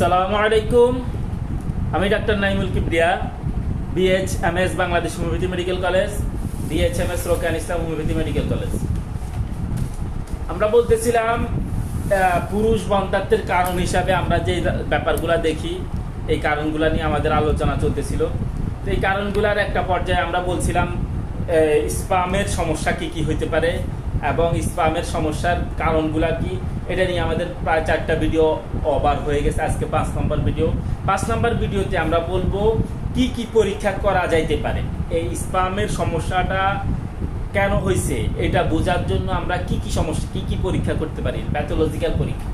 সালামু আলাইকুম আমি doctor Naimul Kibria BH M S Bangladesh homeopathy medical college BH M S Rokan Islam medical college আমরা বলতেছিলাম পুরুষ বন্ধাত্বের কারণ হিসাবে আমরা যে ব্যাপারগুলো দেখি, এই কারণগুলো নিয়ে আমাদের আলোচনা চলতেছিল। তো এই কারণগুলোর একটা পর্যায়ে আমরা বলছিলাম স্পামের সমস্যা কি কি হইতে পারে এবং স্পামের সমস্যার কারণগুলা কি এটা নিয়ে আমাদের প্রায় চারটা ভিডিও ওভার হয়ে গেছে। আজকে পাঁচ নম্বর ভিডিও পাঁচ নম্বর ভিডিওতে আমরা বলব, কি কি পরীক্ষা করা যাইতে পারে? এই স্পামের সমস্যাটা কেন হয়েছে এটা বোঝার জন্য আমরা কি কি সমস্যা, কি কি পরীক্ষা করতে পারি? প্যাথোলজিক্যাল পরীক্ষা।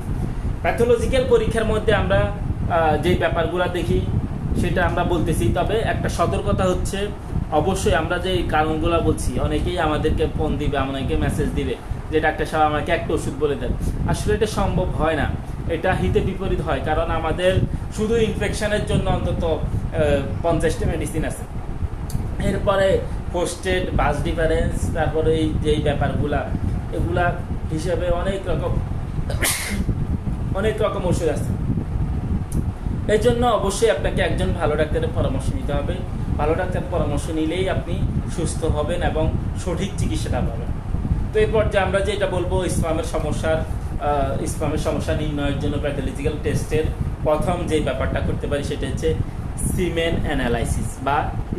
প্যাথোলজিক্যাল পরীক্ষার মধ্যে আমরা যে ব্যাপারগুলো দেখি, সেটা আমরা বলতেছি। তবে একটা সতর্কতা হচ্ছে, অবশ্যই আমরা যে কারণগুলো বলছি, অনেকেই আমাদেরকে ফোন দিবে অনেকে মেসেজ দিবে। যে ডাক্তার সাহেব আমাকে একটা ওষুধ বলে দেন। আসলে এটা সম্ভব হয় না। এটা হিতে বিপরীত হয়, কারণ আমাদের শুধু ইনফেকশনের জন্য অন্তত পঞ্চাশটা মেডিসিন আছে। এরপরে পোস্টেড বাস ডিফারেন্স তারপরে এই যেই ব্যাপারগুলা, এগুলা হিসেবে অনেক রকম অনেক রকম ওষুধ আছে। এই জন্য অবশ্যই আপনাকে একজন ভালো ডাক্তারের পরামর্শ নিতে হবে। ভালো ডাক্তারের পরামর্শ নিলেই আপনি সুস্থ হবেন এবং সঠিক চিকিৎসাটা পাবেন। তো এরপর যে আমরা যেটা বলব, ইসলামের সমস্যার ইসলামের সমস্যা নির্ণয়ের জন্য প্যাথোলজিক্যাল টেস্টের প্রথম যে ব্যাপারটা করতে পারি সেটা হচ্ছে সিমেন অ্যানালাইসিস বা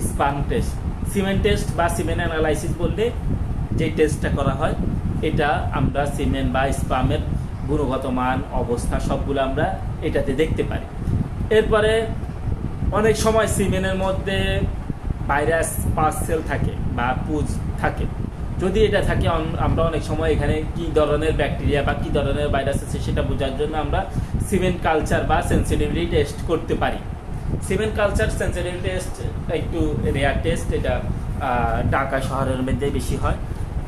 স্পাম টেস্ট। সিমেন টেস্ট বা সিমেন অ্যানালাইসিস বললে যে টেস্টটা করা হয়, এটা আমরা সিমেন বা স্পামের গুণগত মান, অবস্থা সবগুলো আমরা এটাতে দেখতে পারি। এরপরে অনেক সময় সিমেনের মধ্যে ভাইরাস পার্সেল থাকে বা পুজ থাকে। যদি এটা থাকে, আম- আমরা অনেক সময় এখানে কি ধরনের ব্যাকটেরিয়া বা কি ধরনের ভাইরাস আছে সেটা বোঝার জন্য আমরা সিমেন্ট কালচার বা সেন্সিটিভিটি টেস্ট করতে পারি। সিমেন্ট কালচার সেন্সিটিভিটি টেস্ট একটু রেয়ার টেস্ট এটা ঢাকা শহরের মধ্যে বেশি হয়,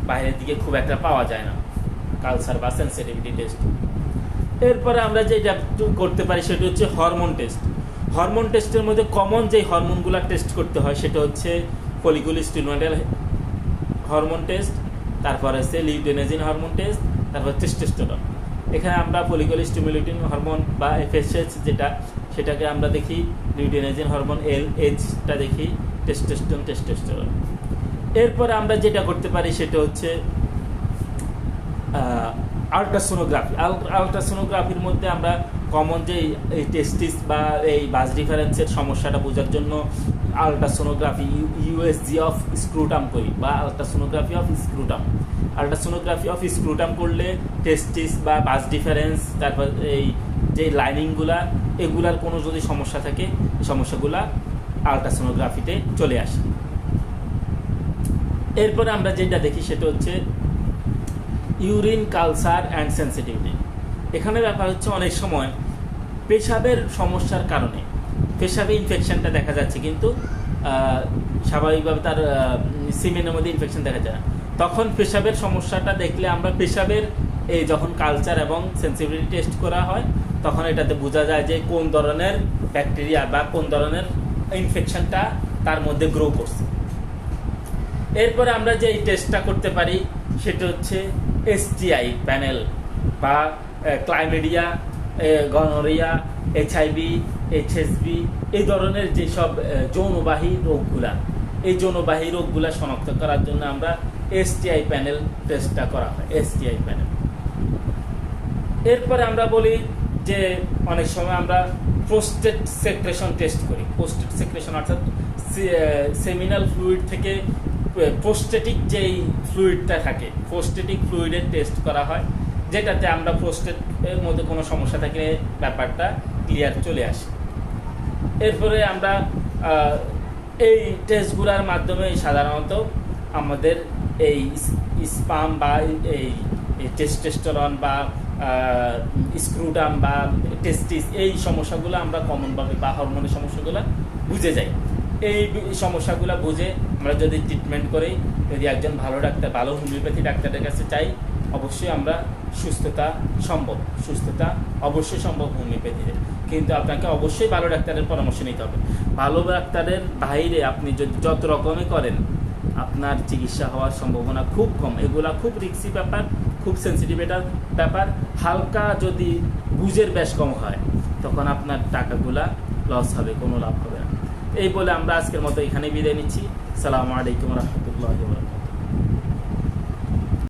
বাইরের দিকে খুব একটা পাওয়া যায় না, কালচার বা সেন্সিটিভিটি টেস্ট এরপরে আমরা যেটা করতে পারি সেটা হচ্ছে হরমোন টেস্ট হরমোন টেস্টের মধ্যে কমন যে হরমোনগুলো টেস্ট করতে হয় সেটা হচ্ছে ফলিকুল স্টিমুলেটার হরমোন টেস্ট, তারপর হচ্ছে লিউটেনাজিন হরমোন টেস্ট, তারপর টেস্টোস্টেরন। এখানে আমরা পলিকল স্টিমুলেটিং হরমোন বা এফএসএস যেটা, সেটাকে আমরা দেখি লিউটেনাজিন হরমোন এল এইচটা দেখি টেস্টোস্টেরন টেস্টোস্টেরন এরপর আমরা যেটা করতে পারি সেটা হচ্ছে আলট্রাসোনোগ্রাফি আলট্রাসোনোগ্রাফির মধ্যে আমরা কমন যে এই টেস্টিস বা এই বাস ডিফারেন্সের সমস্যাটা বোঝার জন্য আলট্রাসোনোগ্রাফি ইউএসজি অফ স্ক্রুটাম করি বা ultrasonography of scrotum ultrasonography of scrotum করলে টেস্টিস বা বাস ডিফারেন্স তারপর এই যে লাইনিংগুলা এগুলার কোনো যদি সমস্যা থাকে সমস্যাগুলা আলট্রাসোনোগ্রাফিতে চলে আসে। এরপরে আমরা যেটা দেখি সেটা হচ্ছে ইউরিন, কালসার অ্যান্ড সেন্সিটিভিটি এখানে ব্যাপার হচ্ছে অনেক সময় পেশাবের সমস্যার কারণে। পেশাবে ইনফেকশনটা দেখা যাচ্ছে কিন্তু স্বাভাবিকভাবে তার সিমেনের মধ্যে ইনফেকশন দেখা যায় তখন পেশাবের সমস্যাটা দেখলে আমরা পেশাবের এই যখন কালচার এবং সেন্সিটিভিটি টেস্ট করা হয়, তখন এটাতে বোঝা যায় যে কোন ধরনের ব্যাকটেরিয়া বা কোন ধরনের ইনফেকশনটা তার মধ্যে গ্রো করছে। এরপরে আমরা যে এই টেস্টটা করতে পারি, সেটা হচ্ছে এসটিআই প্যানেল বা ক্লাইমেডিয়া গনোরিয়া এইচআইভি এইচএসবি এই ধরনের যেসব যৌনবাহী রোগগুলা, এই যৌনবাহী রোগগুলা শনাক্ত করার জন্য আমরা এসটিআই প্যানেল টেস্টটা করা হয় এসটিআই প্যানেল এরপরে আমরা বলি যে, অনেক সময় আমরা প্রোস্টেট সেক্রেশন টেস্ট করি। প্রোস্টেট সেক্রেশন অর্থাৎ সেমিনাল ফ্লুইড থেকে প্রোস্টেটিক যেই ফ্লুইডটা থাকে প্রোস্টেটিক ফ্লুইডের টেস্ট করা হয়, যেটাতে আমরা প্রোস্টেট এর মধ্যে কোনো সমস্যা থাকলে ব্যাপারটা ক্লিয়ার চলে আসে। এরপরে আমরা এই টেস্টগুলোর মাধ্যমে সাধারণত আমাদের এই স্পাম বা এই টেস্টেস্টরন বা স্ক্রুডাম বা টেস্টিস এই সমস্যাগুলো আমরা কমনভাবে বা হরমোনের সমস্যাগুলো বুঝে যাই। এই সমস্যাগুলো বুঝে আমরা যদি ট্রিটমেন্ট করি, যদি একজন ভালো ডাক্তার, ভালো হোমিওপ্যাথি ডাক্তারের কাছে চাই, অবশ্যই আমরা সুস্থতা সম্ভব, সুস্থতা অবশ্যই সম্ভব হোমিওপ্যাথিতে কিন্তু আপনাকে অবশ্যই ভালো ডাক্তারের পরামর্শ নিতে হবে। ভালো ডাক্তারের বাইরে আপনি যদি যত রকমই করেন, আপনার চিকিৎসা হওয়ার সম্ভাবনা খুব কম। এগুলা খুব রিক্সি ব্যাপার, খুব সেন্সিটিভ এটার ব্যাপার। হালকা যদি বুঝের বেশ কম হয়, তখন আপনার টাকাগুলা লস হবে, কোনো লাভ হবে এই বলে আমরা আজকের মতো এখানে বিদায় নিচ্ছি। সালামু আলাইকুম রহমতুল্লাহ